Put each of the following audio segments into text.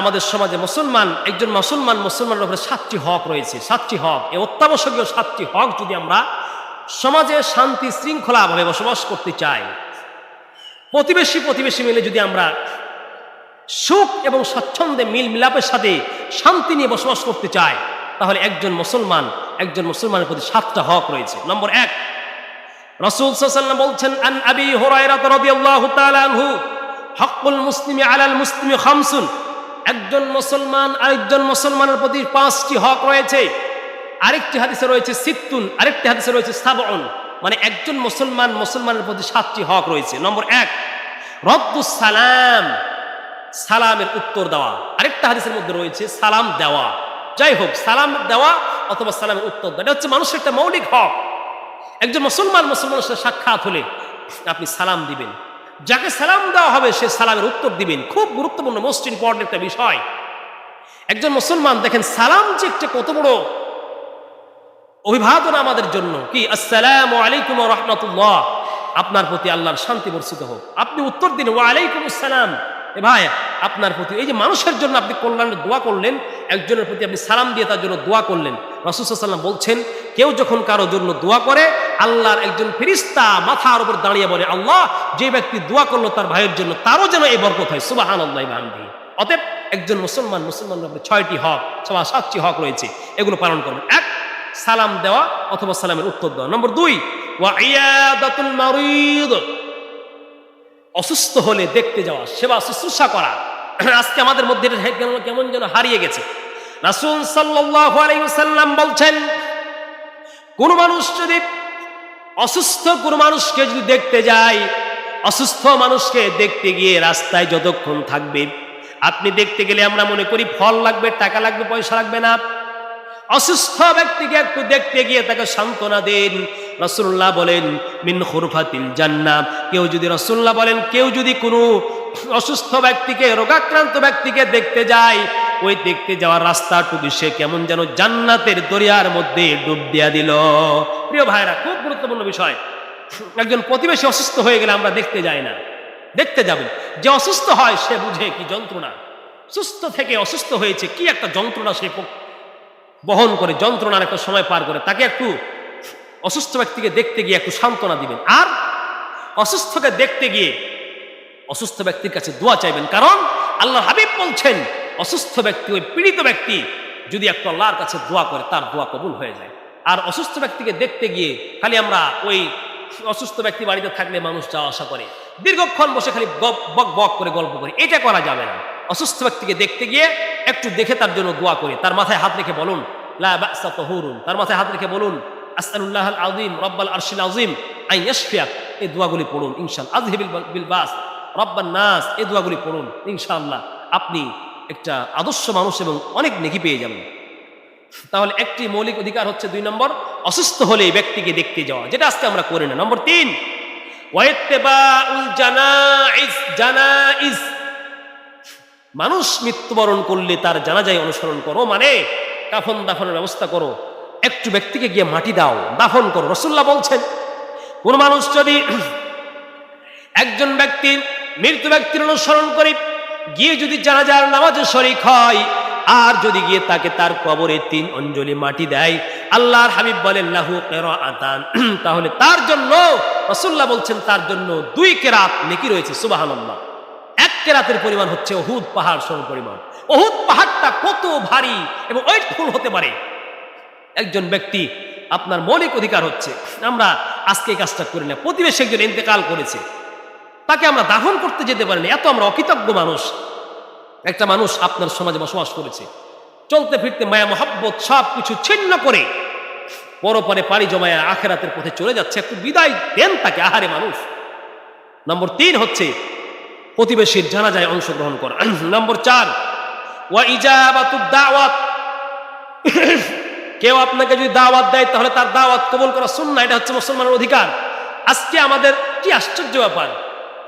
আমাদের সমাজে মুসলমান, একজন মুসলমান, মুসলমানের উপরে সাতটি হক রয়েছে, সাতটি হক। এই অত্যাবশ্যকীয় সাতটি হক যদি আমরা সমাজে শান্তি শৃঙ্খলাভাবে বসবাস করতে চাই, প্রতিবেশী প্রতিবেশী মিলে যদি আমরা সুখ এবং স্বচ্ছন্দে মিল মিলাপের সাথে শান্তি নিয়ে বসবাস করতে চাই, তাহলে একজন মুসলমান, একজন মুসলমানের প্রতি সাতটা হক রয়েছে। নম্বর এক, রসুল বলছেন আবি আলাল মুসলিমি খামসুন। একজন মুসলমান আরেকজন মুসলমানের প্রতি পাঁচটি হক রয়েছে। আরেকটি হাদিসে রয়েছে সিত্তুন, আরেকটি হাদিসে রয়েছে সাবউন। মানে একজন মুসলমান মুসলমানের প্রতি সাতটি হক রয়েছে। নম্বর এক রদ্দুস সালাম, সালামের উত্তর দেওয়া। আরেকটা হাদিসের মধ্যে রয়েছে সালাম দেওয়া। যাই হোক, সালাম দেওয়া অথবা সালামের উত্তর দেওয়া, এটা হচ্ছে মানুষের একটা মৌলিক হক। একজন মুসলমান মুসলমানের সাথে সাক্ষাৎ হলে আপনি সালাম দিবেন। যাকে সালাম দেওয়া হবে, সে সালামের উত্তর দিবেন। খুব গুরুত্বপূর্ণ মোস্ট ইম্পর্টেন্ট একটা বিষয়। একজন মুসলমান, দেখেন, সালাম যে একটা কত বড় অভিবাদন আমাদের জন্য। কি? আসসালাম আলাইকুম রহমতুল্লাহ। আপনার প্রতি আল্লাহর শান্তি বর্ষিত হোক। আপনি উত্তর দিন ওয়ালাইকুম আসসালাম। এ ভাই, আপনার প্রতি, এই যে মানুষের জন্য আপনি কল্যাণের দোয়া করলেন, একজনের প্রতি আপনি সালাম দিয়ে তার জন্য দোয়া করলেন। রসুসাল্লাম বলছেন, কেউ যখন কারোর জন্য দোয়া করে আল্লাহর একজন ফিরিস্তা মাথার উপর দাঁড়িয়ে বলে, আল্লাহ, যে ব্যক্তি দোয়া করল তার ভাইয়ের জন্য, তারও যেন এই বরকত হয়। সুবাহান আল্লাহ বান্ধি অতএব একজন মুসলমান মুসলমানের ছয়টি হক সবা সাতটি হক রয়েছে, এগুলো পালন করবেন এক, সালাম দেওয়া অথবা সালামের উত্তর দেওয়া। নম্বর দুই অসুস্থ হলে দেখতে যাওয়া, সেবা শুশ্রূষা করা। আজকে আমাদের মধ্যে কেমন যেন হারিয়ে গেছে। রাসূল ওয়াসাল্লাম বলছেন, কোন মানুষ যদি অসুস্থ কোনো মানুষকে যদি দেখতে যায় অসুস্থ মানুষকে দেখতে গিয়ে রাস্তায় যতক্ষণ থাকবে, আপনি দেখতে গেলে আমরা মনে করি ফল লাগবে, টাকা লাগবে, পয়সা লাগবে না। অসুস্থ ব্যক্তিকে একটু দেখতে গিয়ে তাকে সান্ত্বনা দেন। রসুল্লাহ বলেন, মিন খুরফাতিল জান্না কেউ যদি রসুল্লাহ বলেন, কেউ যদি কোনো অসুস্থ ব্যক্তিকে, রোগাক্রান্ত ব্যক্তিকে দেখতে যায়, ওই দেখতে যাওয়ার রাস্তাটুকু সে কেমন যেন জান্নাতের দরিয়ার মধ্যে ডুব দিয়া দিল। প্রিয় ভাইরা, খুব গুরুত্বপূর্ণ বিষয়। একজন প্রতিবেশী অসুস্থ হয়ে গেলে আমরা দেখতে যাই না। দেখতে যাবেন যে অসুস্থ হয়, সে বুঝে কি যন্ত্রণা। সুস্থ থেকে অসুস্থ হয়েছে, কি একটা যন্ত্রণা সে বহন করে, যন্ত্রণার একটা সময় পার করে। তাকে একটু অসুস্থ ব্যক্তিকে দেখতে গিয়ে একটু সান্ত্বনা দিবেন। আর অসুস্থকে দেখতে গিয়ে অসুস্থ ব্যক্তির কাছে দোয়া চাইবেন। কারণ আল্লাহ হাবিব বলছেন, অসুস্থ ব্যক্তি, ওই পীড়িত ব্যক্তি যদি একটু আল্লাহর কাছে দোয়া করে, তার দোয়া কবুল হয়ে যায়। আর অসুস্থ ব্যক্তিকে দেখতে গিয়ে খালি আমরা ওই অসুস্থ ব্যক্তি বাড়িতে থাকলে মানুষ যাওয়া আসা করে। দীর্ঘক্ষণ বসে খালি বক বক করে গল্প করে। এটা করা যাবে না। অসুস্থ ব্যক্তিকে দেখতে গিয়ে একটু দেখে তার জন্য দোয়া করে। তার মাথায় হাত রেখে বলুন তার মাথায় হাত রেখে বলুন আস্তানুল্লাহ আযীম, রব্বাল আরশিল আযীম আই ইয়াশফিয়াক। এই দোয়াগুলি পড়ুন ইনশাআল্লাহ আযহিবিল বিল বাস, রব্বান নাস, এই দোয়াগুলি পড়ুন, ইনশাআল্লাহ। আপনি একটা আদর্শ মানুষ এবং অনেক নেকি পেয়ে যাবেন। তাহলে একটি মৌলিক অধিকার হচ্ছে দুই নম্বর, অসুস্থ হলে ব্যক্তিকে দেখতে যাওয়া, যেটা আজকে আমরা করি না। নম্বর তিন মানুষ মৃত্যুবরণ করলে তার জানাজায় অনুসরণ করো মানে কাফন দাফনের ব্যবস্থা করো, একটু ব্যক্তিকে গিয়ে মাটি দাও, দাফন করো। রসুল্লাহ বলছেন, কোন মানুষ যদি একজন ব্যক্তির মৃত্যু ব্যক্তির অনুসরণ করে, গিয়ে যদি জানাজার নামাজে শরিক হয় আর যদি গিয়ে তাকে তার কবরে তিন অঞ্জলি মাটি দেয়, আল্লাহর হাবিব বলেন, লাহু আতান তাহলে তার জন্য রসুল্লাহ বলছেন, তার জন্য দুই কেরাত নেকি রয়েছে সুবাহান্লাহ এক কেরাতের পরিমাণ হচ্ছে অহুদ পাহাড় সম পরিমাণ। অহুদ পাহাড়টা কত ভারী এবং ওয়েটফুল হতে পারে। একজন ব্যক্তি, আপনার মৌলিক অধিকার হচ্ছে, আমরা আজকে এই কাজটা করি না। প্রতিবেশী একজন ইন্তেকাল করেছে। তাকে আমরা দাফন করতে যেতে পারিনি, এত আমরা অকৃতজ্ঞ মানুষ। একটা মানুষ আপনার সমাজে বসবাস করেছে। চলতে ফিরতে মায়া, মহাব্বত সব কিছু ছিন্ন করে পরপরে পাড়ি জমায় আখেরাতের পথে চলে যাচ্ছে। একটু বিদায় দেন তাকে, আহারে মানুষ। নম্বর তিন হচ্ছে প্রতিবেশীর জানাজায় অংশগ্রহণ করা। নম্বর চার দাওয়াত। কেউ আপনাকে যদি দাওয়াত দেয়, তাহলে তার দাওয়াত কবল করা শুননা এটা হচ্ছে মুসলমানের অধিকার। আজকে আমাদের কি আশ্চর্য ব্যাপার,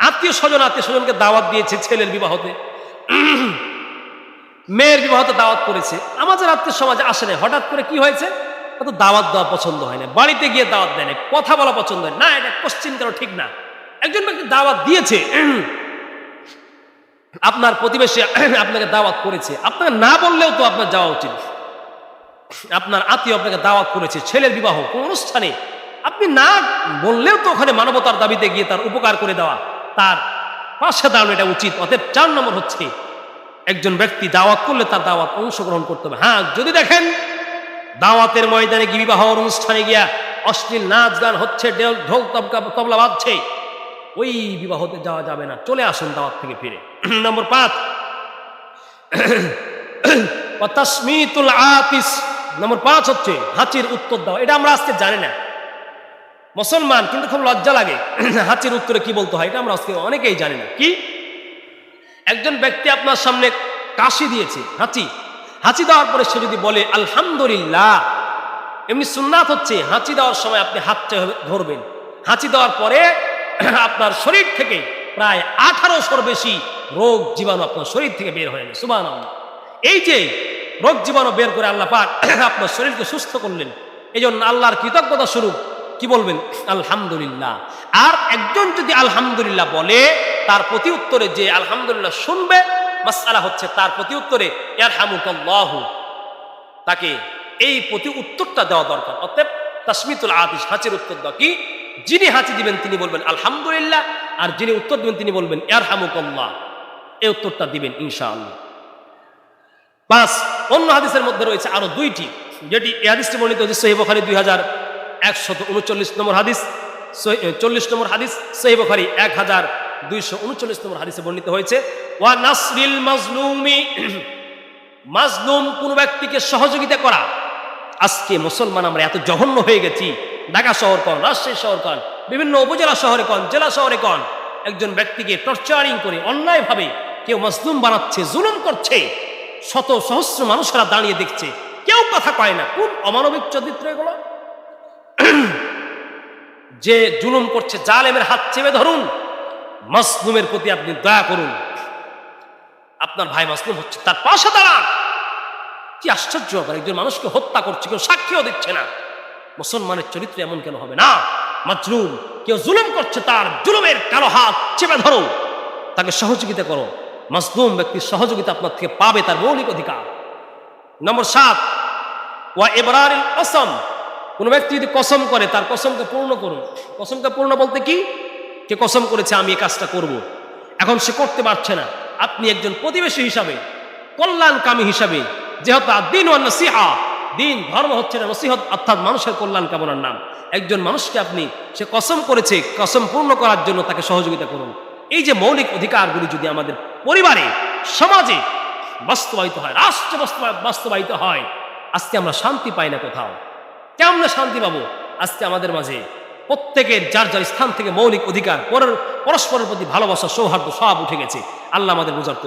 আত্মীয় স্বজন, আত্মীয় স্বজনকে দাওয়াত দিয়েছে ছেলের বিবাহতে। মেয়ের বিবাহতে দাওয়াত করেছে। আমাদের আত্মীয় সমাজে আসে না হঠাৎ করে কি হয়েছে? তো দাওয়াত দেওয়া পছন্দ হয় না বাড়িতে গিয়ে দাওয়াত দেয় না কথা বলা পছন্দ হয়। না, এটা কোশ্চিন করা ঠিক না। একজন ব্যক্তি দাওয়াত দিয়েছে। আপনার প্রতিবেশী আপনাকে দাওয়াত করেছে। আপনাকে না বললেও তো আপনার যাওয়া উচিত। আপনার আত্মীয় আপনাকে দাওয়াত করেছে। ছেলের বিবাহ, কোন অনুষ্ঠানে। আপনি না বললেও তো ওখানে মানবতার দাবিতে গিয়ে তার উপকার করে দেওয়া। তার পাশে দাঁড়ানো এটা উচিত। অতএব চার নম্বর হচ্ছে, একজন ব্যক্তি দাওয়াত করলে তার দাওয়াত অংশগ্রহণ করতে হবে। হ্যাঁ যদি দেখেন, দাওয়াতের ময়দানে গিয়ে বিবাহ অনুষ্ঠানে গিয়া অশ্লীল নাচ গান হচ্ছে ঢোল তবকা- তবলা বাজছে, ওই বিবাহতে যাওয়া যাবে না। চলে আসুন দাওয়াত থেকে ফিরে। নম্বর পাঁচ। নম্বর পাঁচ হচ্ছে হাঁচির উত্তর দাও। এটা আমরা আজকে জানি না। মুসলমান, কিন্তু খুব লজ্জা লাগে। হাঁচির উত্তরে কি বলতে হয়, এটা আমরা আজকে অনেকেই জানি না। কি? একজন ব্যক্তি আপনার সামনে কাশি দিয়েছে হাঁচি হাঁচি দেওয়ার পরে সে যদি বলে, আলহামদুলিল্লাহ এমনি সুন্নাত হচ্ছে হাঁচি দেওয়ার সময় আপনি হাতটা ধরবেন। হাঁচি দেওয়ার পরে আপনার শরীর থেকে প্রায় আঠারোশোর বেশি রোগ জীবাণু আপনার শরীর থেকে বের হয়ে সুবাহ এই যে রোগ জীবাণু বের করে আল্লাহ পাক আপনার শরীরকে সুস্থ করলেন এই জন্য আল্লাহর কৃতজ্ঞতা স্বরূপ কি বলবেন? আলহামদুলিল্লাহ। আর একজন যদি আলহামদুলিল্লাহ বলে, তার প্রতি উত্তরে যে আলহামদুলিল্লাহ শুনবে মাসালা হচ্ছে তার প্রতি উত্তরে, ইয়ারহামুকাল্লাহু। তাকে এই প্রতি উত্তরটা দেওয়া দরকার। অতএব তাসমিতুল আদিস হাঁচির উত্তর দাও। কি? যিনি হাঁচি দিবেন, তিনি বলবেন আলহামদুলিল্লাহ। আর যিনি উত্তর দিবেন, তিনি বলবেন ইয়ারহামুকাল্লাহ। এই উত্তরটা দিবেন ইনশাআল্লাহ। পাঁচ অন্য হাদিসের মধ্যে রয়েছে আরও দুইটি, যেটি এই হাদিসটি বর্ণিত হচ্ছে সহি বখারি দুই হাজার একশত উনচল্লিশ নম্বর হাদিস চল্লিশ নম্বর হাদিস, সহি বখারি এক হাজার দুইশো উনচল্লিশ নম্বর হাদিসে বর্ণিত হয়েছে, ওয়া নাসরিল মাজলুমি, মাজলুম কোন ব্যক্তিকে সহযোগিতা করা। আজকে মুসলমান আমরা এত জঘন্য হয়ে গেছি, ঢাকা শহর কন, রাজশাহী শহর কন, বিভিন্ন উপজেলা শহরে কন, জেলা শহরে কন, একজন ব্যক্তিকে টর্চারিং করে, অন্যায়ভাবে কেউ মজলুম বানাচ্ছে, জুলুম করছে, শত সহস্র মানুষেরা দাঁড়িয়ে দেখছে, কেউ কথা কয় না, কোন অমানবিক চরিত্র এগুলো? যে জুলুম করছে জালেমের হাত চেপে ধরুন মজলুমের প্রতি আপনি দয়া করুন। আপনার ভাই মাসলুম হচ্ছে, তার পাশে দাঁড়ান। কি আশ্চর্য ব্যাপার, একজন মানুষকে হত্যা করছে, কেউ সাক্ষীও দিচ্ছে না। মুসলমানের চরিত্র এমন কেন হবে না? মাজলুম, কেউ জুলুম করছে, তার জুলুমের কালো হাত চেপে ধরো। তাকে সহযোগিতা করো। মাজলুম ব্যক্তির সহযোগিতা আপনার থেকে পাবে তার মৌলিক অধিকার। নম্বর সাত, ওয়া এবার কসম কোন ব্যক্তি যদি কসম করে, তার কসমকে পূর্ণ করুন। কসমকে পূর্ণ বলতে কি? কে কসম করেছে, আমি এই কাজটা করব। এখন সে করতে পারছে না। আপনি একজন প্রতিবেশী হিসাবে, কল্যাণকামী হিসাবে, যেহেতু দিন ও নসিহা, দিন ধর্ম হচ্ছে না, নসিহত অর্থাৎ মানুষের কল্যাণ কামনার নাম। একজন মানুষকে আপনি, সে কসম করেছে, কসম পূর্ণ করার জন্য তাকে সহযোগিতা করুন। এই যে মৌলিক অধিকারগুলি যদি আমাদের পরিবারে, সমাজে বাস্তবায়িত হয়, রাষ্ট্র বাস্তবা- বাস্তবায়িত হয়, আজকে আমরা শান্তি পাই না কোথাও। কেমন শান্তি পাবো আজকে আমাদের মাঝে। প্রত্যেকের যার যার স্থান থেকে মৌলিক অধিকার, পরের পরস্পরের প্রতি ভালোবাসা, সৌহার্দ্য সব উঠে গেছে। আল্লাহ আমাদের বোঝার তো